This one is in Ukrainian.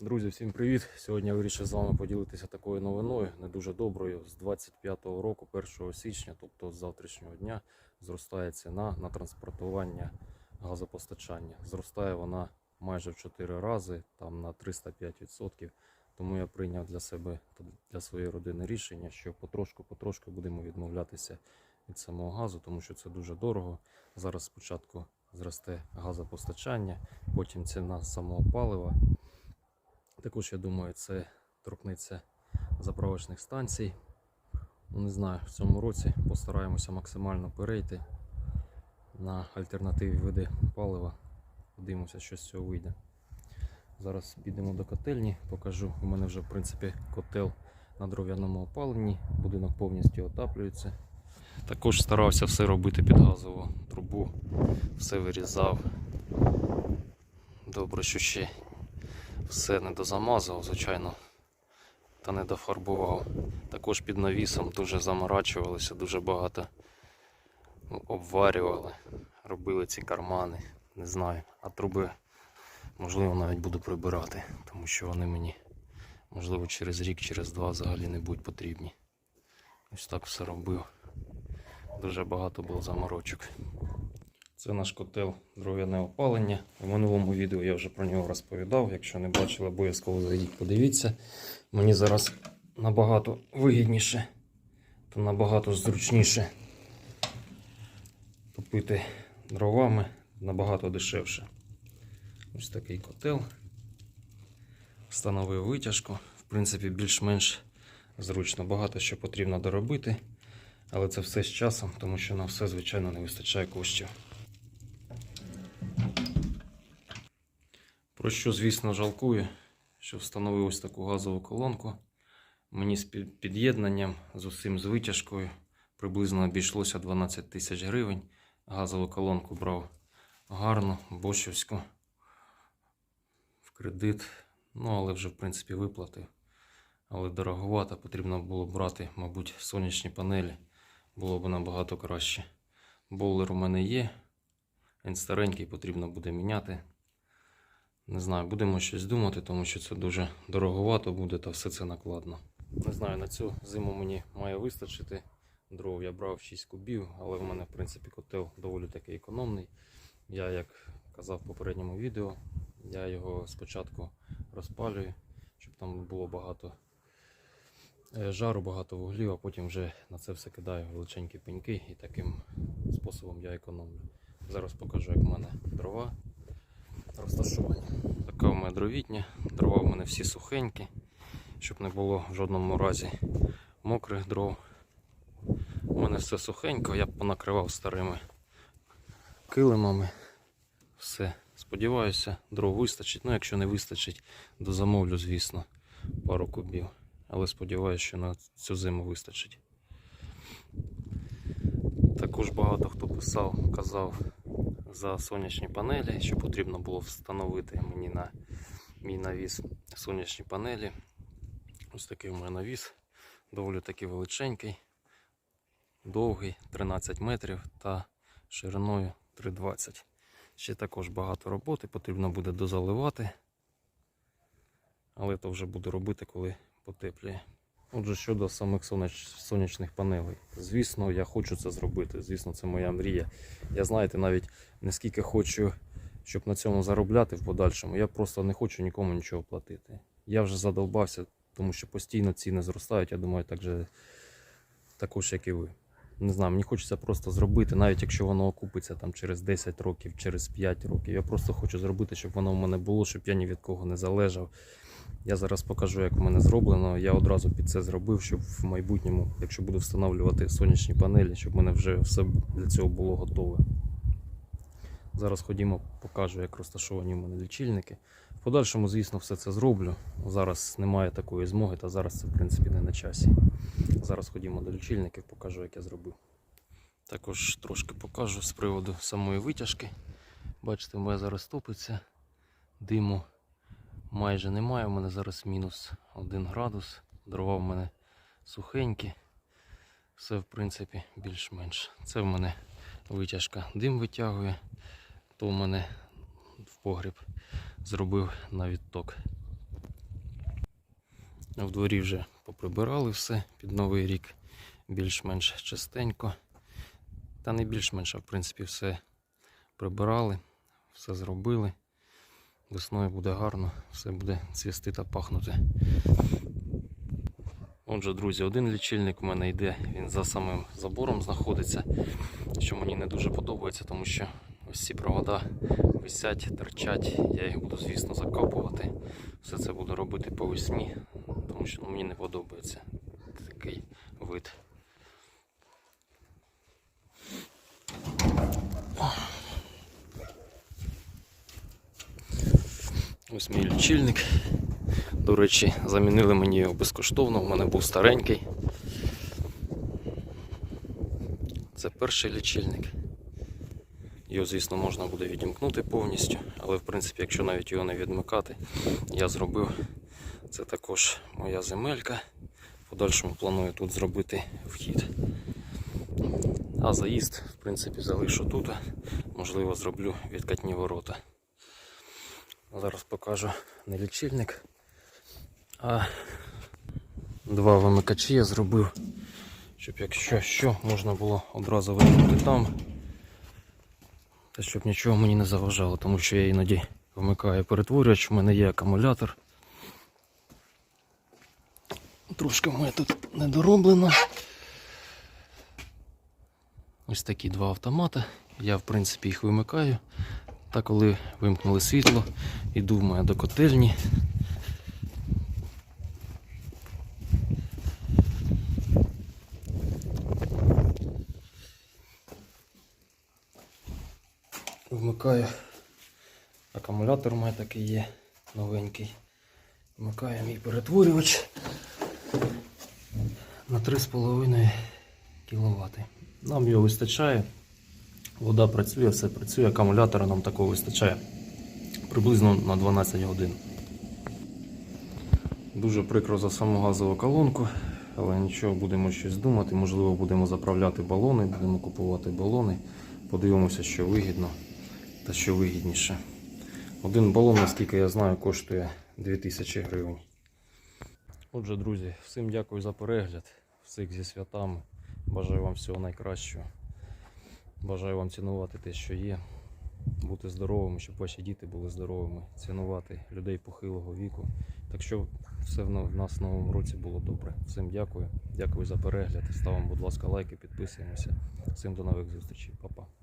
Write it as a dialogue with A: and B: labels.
A: Друзі, всім привіт! Сьогодні я вирішив з вами поділитися такою новиною, не дуже доброю. З 25-го року, 1 січня, тобто з завтрашнього дня, зростає ціна на транспортування газопостачання. Зростає вона майже в 4 рази, там на 305%. Тому я прийняв для себе та для своєї родини рішення, що потрошку-потрошку будемо відмовлятися від самого газу, тому що це дуже дорого. Зараз спочатку зросте газопостачання, потім ціна самого палива. Також я думаю, це торкнеться заправочних станцій. Ну, Не знаю, в цьому році постараємося максимально перейти на альтернативні види палива. Подивимося, що з цього вийде. Зараз підемо до котельні, покажу. У мене вже в принципі котел на дров'яному опаленні, будинок повністю отаплюється. Також старався все робити під газову трубу, все вирізав. Добре, що ще все не дозамазав, звичайно, та не дофарбував. Також під навісом дуже заморачувалися, дуже багато обварювали, робили ці кармани, не знаю. А труби, можливо, навіть буду прибирати, тому що вони мені, можливо, через рік, через два взагалі не будуть потрібні. Ось так все робив. Дуже багато було заморочок. Це наш котел дров'яне опалення. У минулому відео я вже про нього розповідав. Якщо не бачили, обов'язково зайдіть, подивіться. Мені зараз набагато вигідніше та набагато зручніше топити дровами набагато дешевше. Ось такий котел. Встановив витяжку. В принципі, більш-менш зручно. Багато що потрібно доробити. Але це все з часом, тому що на все, звичайно, не вистачає коштів. Про що, звісно, жалкую, що встановив ось таку газову колонку. Мені з під'єднанням з усім з витяжкою приблизно обійшлося 12 тисяч гривень. Газову колонку брав гарну, бошівську в кредит. Ну, але вже, в принципі, виплатив. Але дороговато потрібно було брати, мабуть, сонячні панелі. Було б набагато краще. Боулер у мене є. Він старенький, потрібно буде міняти. Не знаю, будемо щось думати, тому що це дуже дороговато буде та все це накладно. Не знаю, на цю зиму мені має вистачити. Дров я брав 6 кубів, але в мене, в принципі, котел доволі таки економний. Я, як казав в попередньому відео, я його спочатку розпалюю, щоб там було багато е, жару, багато вуглів, а потім вже на це все кидаю величенькі пеньки і таким способом я економлю. Зараз покажу, як в мене дрова розташовані. Така в мене дровітня. Дрова в мене всі сухенькі, щоб не було в жодному разі мокрих дров. У мене все сухенько, я понакривав старими килимами. Все. Сподіваюся, дров вистачить. Ну, якщо не вистачить, дозамовлю, звісно, пару кубів. Але сподіваюся, що на цю зиму вистачить. Також багато хто писав, казав за сонячні панелі, що потрібно було встановити мені на мій навіс сонячні панелі. Ось такий у мене навіс, доволі таки величенький, довгий 13 метрів та шириною 3,20. Ще також багато роботи, потрібно буде дозаливати. Але то вже буду робити, коли потепліє. Отже, щодо самих сонячних панелей. Звісно, я хочу це зробити. Звісно, це моя мрія. Я знаєте, навіть не скільки хочу, щоб на цьому заробляти в подальшому. Я просто не хочу нікому нічого платити. Я вже задовбався, тому що постійно ціни зростають. Я думаю, так же також, як і ви. Не знаю, мені хочеться просто зробити, навіть якщо воно окупиться там через 10 років, через 5 років. Я просто хочу зробити, щоб воно в мене було, щоб я ні від кого не залежав. Я зараз покажу, як в мене зроблено. Я одразу під це зробив, щоб в майбутньому, якщо буду встановлювати сонячні панелі, щоб в мене вже все для цього було готове. Зараз ходімо, покажу, як розташовані в мене лічильники. В подальшому, звісно, все це зроблю. Зараз немає такої змоги, та зараз це в принципі не на часі. Зараз ходімо до лічильників, покажу, як я зробив. Також трошки покажу з приводу самої витяжки. Бачите, в зараз топиться, диму майже немає. У мене зараз мінус 1 градус. Дрова в мене сухенькі. Все, в принципі, більш-менш. Це в мене витяжка дим витягує. То в мене в погріб зробив на відток. В дворі вже поприбирали все під новий рік. Більш-менш чистенько. Та не більш-менш, а в принципі все прибирали, все зробили. Весною буде гарно, все буде цвісти та пахнути. Отже, друзі, один лічильник у мене йде, він за самим забором знаходиться, що мені не дуже подобається, тому що ось ці провода висять, торчать. Я їх буду, звісно, закопувати. Все це буду робити по весні, тому що ну, мені не подобається такий вид. Ось мій лічильник. До речі, замінили мені його безкоштовно, у мене був старенький. Це перший лічильник. Його, звісно, можна буде відімкнути повністю, але в принципі, якщо навіть його не відмикати, я зробив це також моя земелька. В подальшому планую тут зробити вхід. А заїзд, в принципі, залишу тут. Можливо, зроблю відкатні ворота. Зараз покажу не лічильник, а два вимикачі я зробив, щоб якщо що, можна було одразу вимкнути там. Та щоб нічого мені не заважало, тому що я іноді вмикаю перетворювач, у мене є акумулятор. Трошки в мене тут недороблено. Ось такі два автомати. Я в принципі їх вимикаю. Та коли вимкнули світло, іду в мене до котельні. Вмикаю. Акумулятор у мене такий є новенький. Вмикаю мій перетворювач на 3,5 кВт. Нам його вистачає. Вода працює, все працює, акумулятора нам такого вистачає приблизно на 12 годин. Дуже прикро за саму газову колонку, але нічого, будемо щось думати. Можливо, будемо заправляти балони, будемо купувати балони. Подивимося, що вигідно та що вигідніше. Один балон, наскільки я знаю, коштує 2000 гривень. Отже, друзі, всім дякую за перегляд. Всіх зі святами. Бажаю вам всього найкращого. Бажаю вам цінувати те, що є, бути здоровими, щоб ваші діти були здоровими, цінувати людей похилого віку. Так що все в нас в новому році було добре. Всім дякую. Дякую за перегляд. Ставимо, будь ласка, лайки, підписуємося. Всім до нових зустрічей. Па-па.